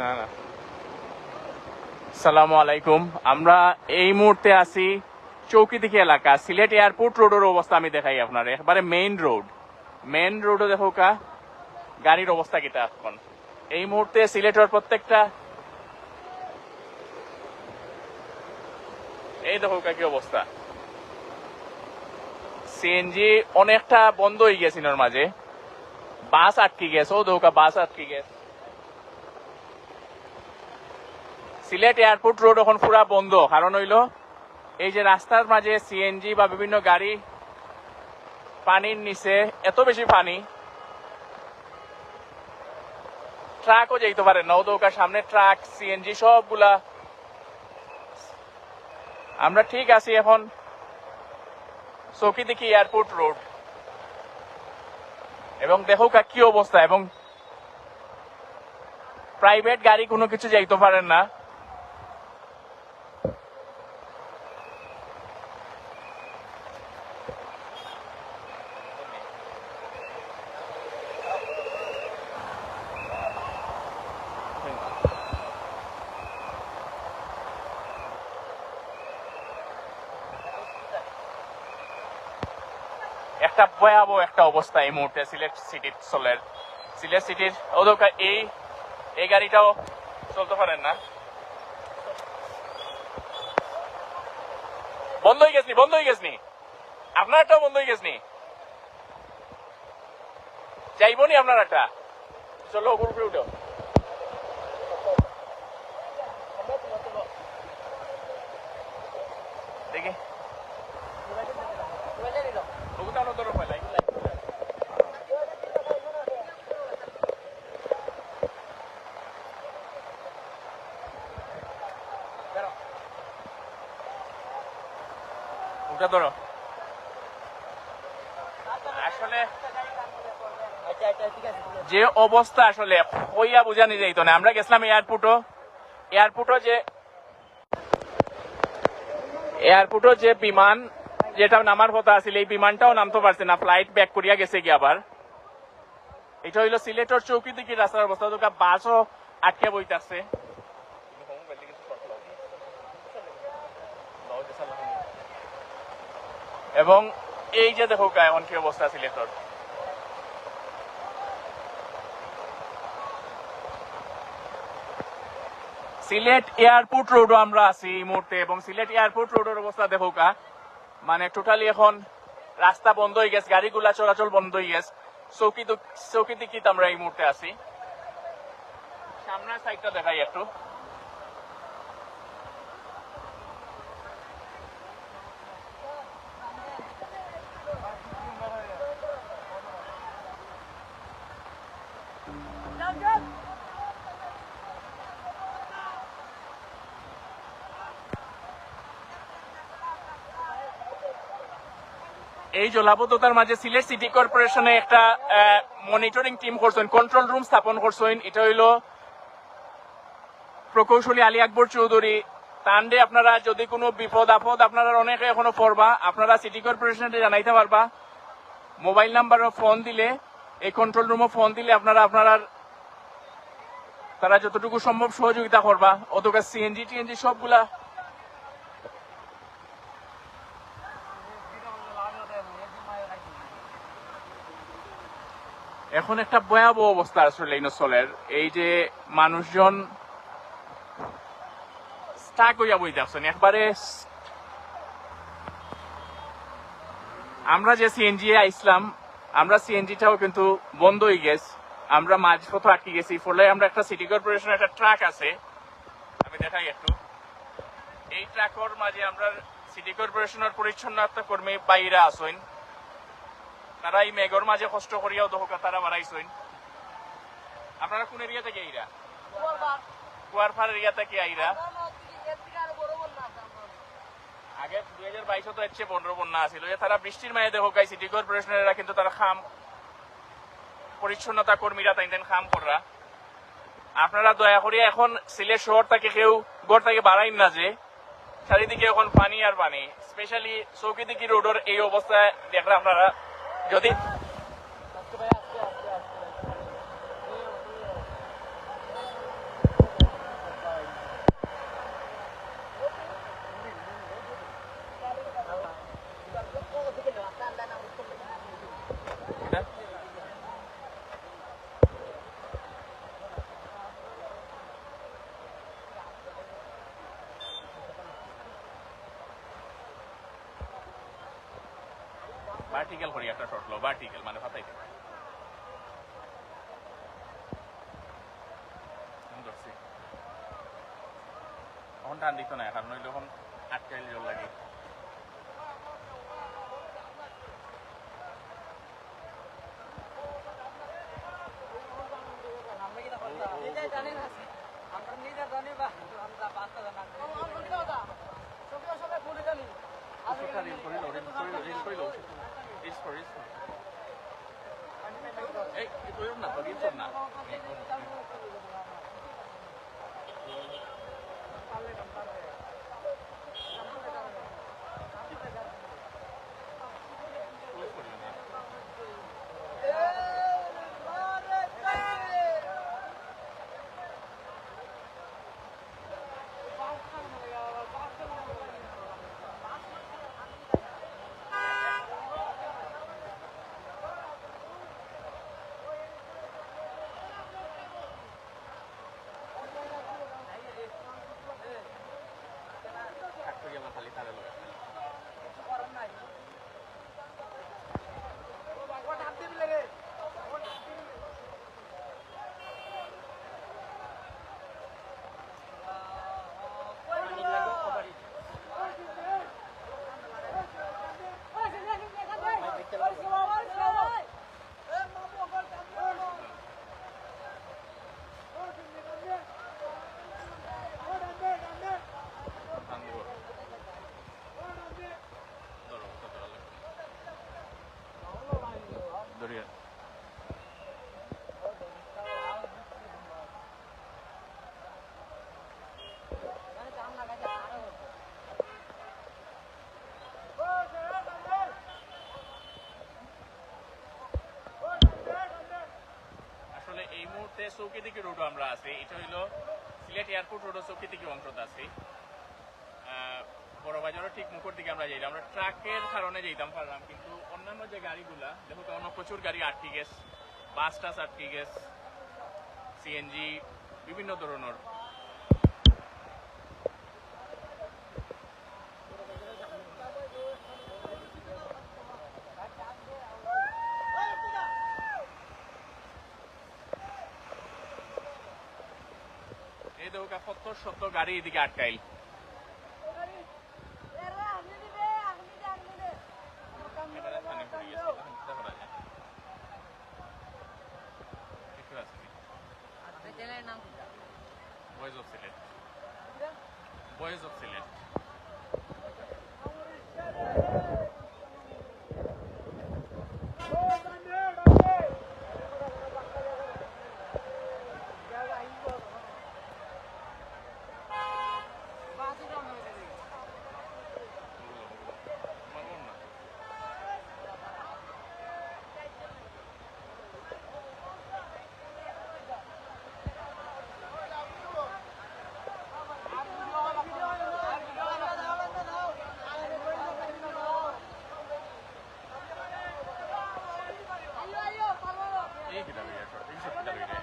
না না। সালামু আলাইকুম। আমরা এই মুহূর্তে আছি চৌকিদিকে এলাকা, সিলেট এয়ারপোর্ট রোডের অবস্থা আমি দেখাই আপনার। একবারে মেইন রোড মেইন দেখো কা, গাড়ির অবস্থা কিটা এখন। এই মুহূর্তে সিলেটের প্রত্যেকটা এই দেখো কা অবস্থা। সিএনজি অনেকটা বন্ধ হয়ে গেছে মাঝে। বাস আটকে গেছে। ও দৌকা বাস আটকে গেছে। সিলেট এয়ারপোর্ট রোড এখন পুরা বন্ধ। কারণ হইল, এই যে রাস্তার মাঝে সিএনজি বা বিভিন্ন গাড়ি পানির নিচে, এত বেশি পানি, ট্রাকও যেতে পারে নৌদৌকার সামনে ট্রাক সিএনজি সবগুলা। আমরা ঠিক আছি এখন চৌকি দেখি এয়ারপোর্ট রোড। এবং দেখো কা কি অবস্থা, এবং প্রাইভেট গাড়ি কোনো কিছু যাইতে পারেন না। একটা ভয়াবহ একটা অবস্থা এই মুহূর্তে সিলেট সিটির চলের। সিলেট সিটির ওদের এই এই গাড়িটাও চলতে পারেন না। বন্ধ হয়ে গেছনি বন্ধ হয়ে গেছনি আপনারটাও বন্ধ হয়ে গেছনি যাইবনি আপনার একটা। চলো উপরে উঠো দেখি ওগুলো ধরো পয়লা এগুলো ওটা ধরো। আসলে যে অবস্থা আসলে হইয়া বুঝানি যাইতো না। আমরা গেছিলাম এয়ারপোর্টও। এয়ারপোর্টও যে এয়ারপোর্টও যে বিমান, যেটা নামার কথা আছিল, এই বিমানটাও নামতে পারছে না। ফ্লাইট ব্যাক করিয়া গেছে কি আবার। এটা হইল সিলেটর চৌকি দিকে রাস্তার অবস্থা। বাসও আটকে বইতাছে। এবং এই যে দেখো কা এখন কি অবস্থা সিলেটর সিলেট এয়ারপোর্ট রোডও আমরা আছি এই মুহূর্তে এবং সিলেট এয়ারপোর্ট রোডের অবস্থা দেখো কা মানে টোটালি এখন রাস্তা বন্ধ হয়ে গেছে, গাড়িগুলা চলাচল বন্ধ হয়ে গেছে। চৌকি চৌকি দিকিত আমরা এই মুহূর্তে আছি। সামনের সাইডটা দেখাই একটু। এই জলাবদ্ধতার মাঝে সিলেট সিটি কর্পোরেশনে একটা মনিটরিং টিম করছেন কন্ট্রোল রুম স্থাপন করছেন। এটা হইল প্রকৌশলী আলী আকবর চৌধুরী। তান্ডে আপনারা যদি কোনো বিপদ, আপদ আপনারা অনেকে এখনও পড়বা, আপনারা সিটি কর্পোরেশনে জানাইতে পারবা। মোবাইল নাম্বারও ফোন দিলে, এই কন্ট্রোল রুমও ফোন দিলে আপনারা আপনারা তারা যতটুকু সম্ভব সহযোগিতা করবা। অতটা সিএনজি টিএনজি সবগুলা এখন একটা ভয়াবহ অবস্থা আসলে এই নসলের এই যে মানুষজন স্টাক হইয়া বই একবারে আমরা যে সিএনজি আইসলাম, আমরা সিএনজিটাও কিন্তু বন্ধ হয়ে গেছে। আমরা মাঝপথ আটকে গেছি। ফলে আমরা একটা সিটি কর্পোরেশনের একটা ট্রাক আছে। আমি দেখাই একটু। এই ট্রাকর মাঝে আমরা সিটি কর্পোরেশনের পরিচ্ছন্নতা কর্মী বাইরা আসইন তারা এই মেঘর মাঝে কষ্ট করিয়াও দহকা তারা বাড়াইছইন আপনারা কোন এরিয়া থেকে আইরা কুয়ারফার এরিয়া থেকে আইরা আগে দুই হাজার তো বন্যা যে তারা বৃষ্টির মায়ে সিটি কর্পোরেশনেরা কিন্তু তারা খাম পরিচ্ছন্নতা কর্মীরা তাই খাম আপনারা দয়া করিয়া এখন সিলেট শহর থেকে কেউ গড় থেকে বাড়াইন না যে। চারিদিকে এখন পানি আর পানি। স্পেশালি চৌকিদিকি রোডের এই অবস্থায় দেখলে আপনারা যদি ভার্টিক্যাল করি একটা শর্ট ভার্টিক্যাল মানে ফাতাইতে ধরছি তখন টান দিত না কারণ নইলে চৌকি থেকে রোড আমরা আছি। এটা হইল সিলেট এয়ারপোর্ট রোডও চৌকি থেকে অংশটা আছি। বড় বাজারও ঠিক মুখর দিকে আমরা যাইলাম। আমরা ট্রাকের কারণে যাইতাম, পারলাম। কিন্তু অন্যান্য যে গাড়িগুলা দেখো কেমন প্রচুর গাড়ি আটকে গেছে বাস টাস আটকে গেছে সিএনজি বিভিন্ন ধরনের। দেখো কত শত গাড়ি এদিকে আটকাইল। Boys of Sylhet boys of Sylhet মারবো না এই কিটা বেরিয়ে আসো এই সব কিটা বেরিয়ে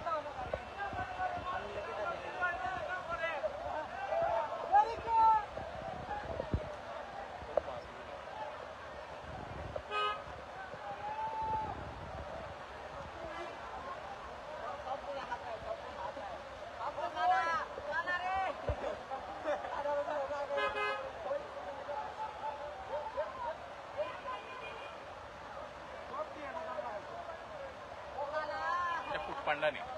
এটা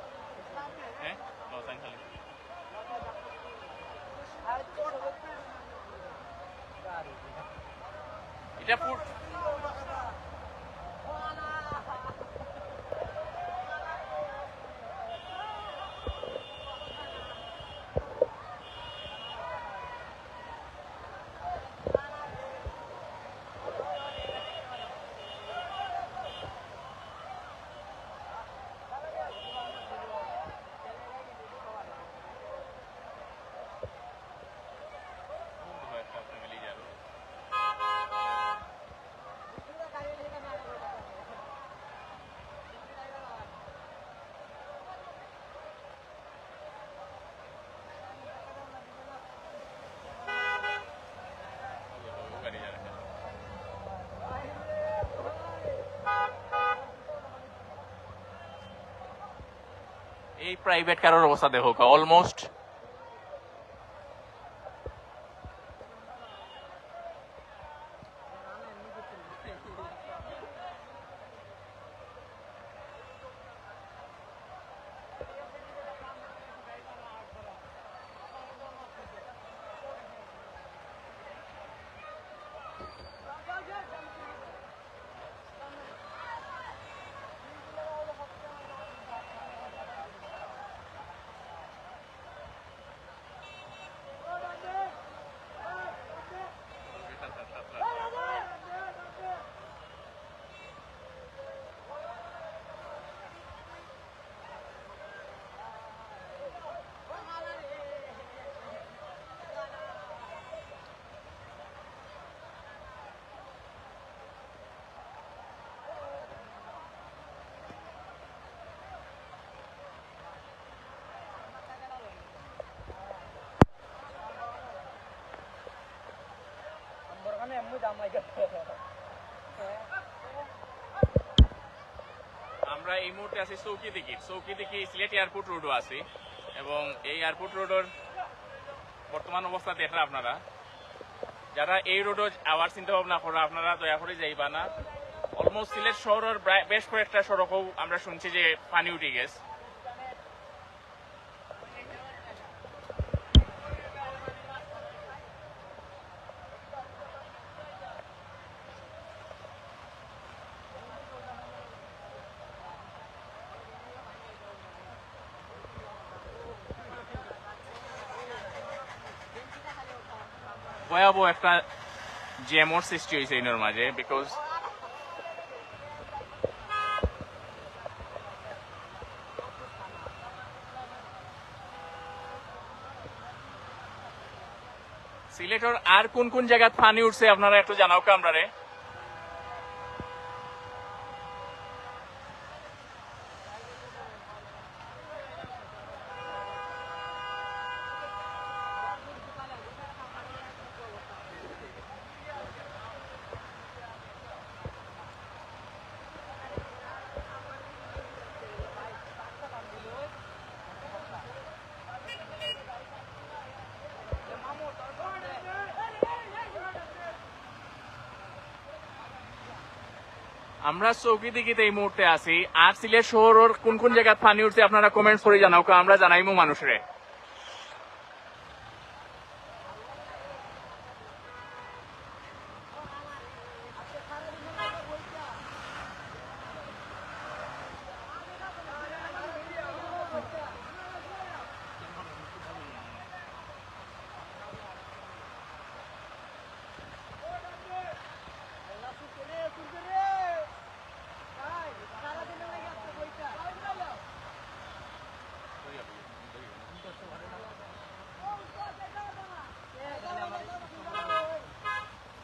প্রাইভেট কারোর অবস্থা দেখো অলমোস্ট আমরা এই মুহূর্তে আছি চৌকি দিকে চৌকি দিকে সিলেট এয়ারপোর্ট রোডও আছি এবং এই এয়ারপোর্ট রোডের বর্তমান অবস্থা দেখরা আপনারা। যারা এই রোডও আবার চিন্তা ভাবনা করা, আপনারা দয়া করে যাইবা না। অলমোস্ট সিলেট শহরের বেশ কয়েকটা সড়কও আমরা শুনছি যে পানি উঠে গেছে। ভয়াবহ একটা জ্যামর সৃষ্টি হয়েছে এর মাঝে বিকজ সিলেটর আর কোন কোন জায়গায় পানি উঠছে আপনারা একটু জানাও কা আমরা চৌকি দিকিতে এই মুহূর্তে আছি। আর সিলেট শহরের কোন কোন জায়গায় পানি উঠছে আপনারা কমেন্ট করে জানাও আমরা জানাইমু মানুষরে।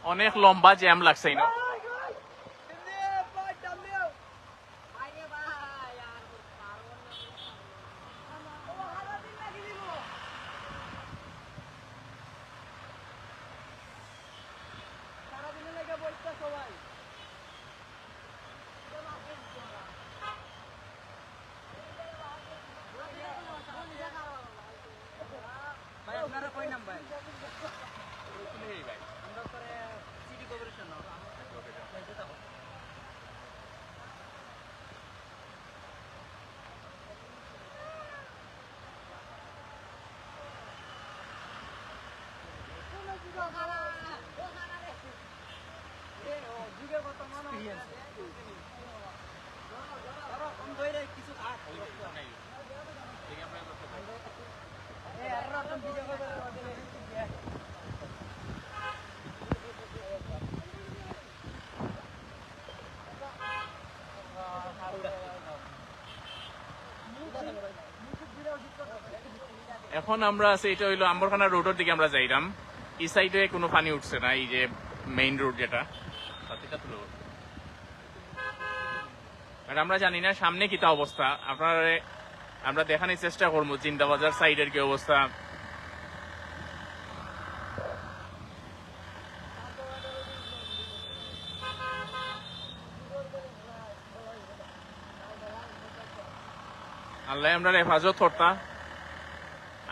অনেক লম্বা জ্যাম লাগছে না এখন আমরা আছি, এটা হইল আম্বরখানা রোডের দিকে আমরা যাইলাম এই সাইডে কোনো পানি উঠছে না, এই যে মেইন রোড যেটা। আমরা জানি না সামনে কি তা অবস্থা। আপনারা, আমরা দেখানোর চেষ্টা করব, জিন্দাবাজার সাইডের কি অবস্থা। আল্লাহ আমরা হেফাজত করতা।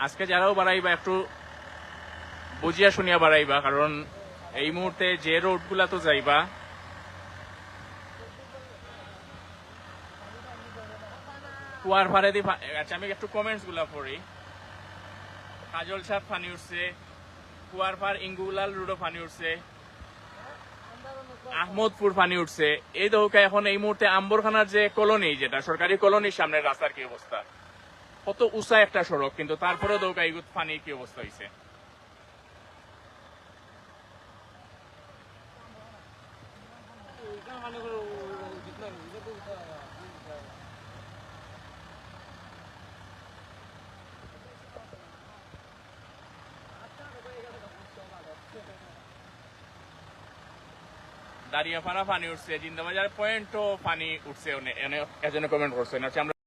আজকে যারাও বাড়াইবা একটু বুঝিয়া শুনিয়া বাড়াইবা, কারণ এই মুহূর্তে যে রোডগুলা তো যাইবা, কুয়ার ভাড়ে দি আচ্ছা আমি একটু কমেন্টসগুলা পড়ি। কাজল সাপ ফানি উঠছে, কুয়ার পার ইঙ্গুলাল রোডও ফানি উঠছে, আহমদপুর ফানি উঠছে। এই দৌকা এখন এই মুহূর্তে আম্বরখানার যে কলোনি, যেটা সরকারি কলোনির সামনে রাস্তার কি অবস্থা? কত উঁচা একটা সড়ক, কিন্তু তারপরেও দৌকা ইগুত ফানি কি অবস্থা হয়েছে দাঁড়িয়ে ফানা পানি উঠছে জিন্দাবাজার পয়েন্টও পানি উঠছে এজন্য কমেন্ট করছে আমরা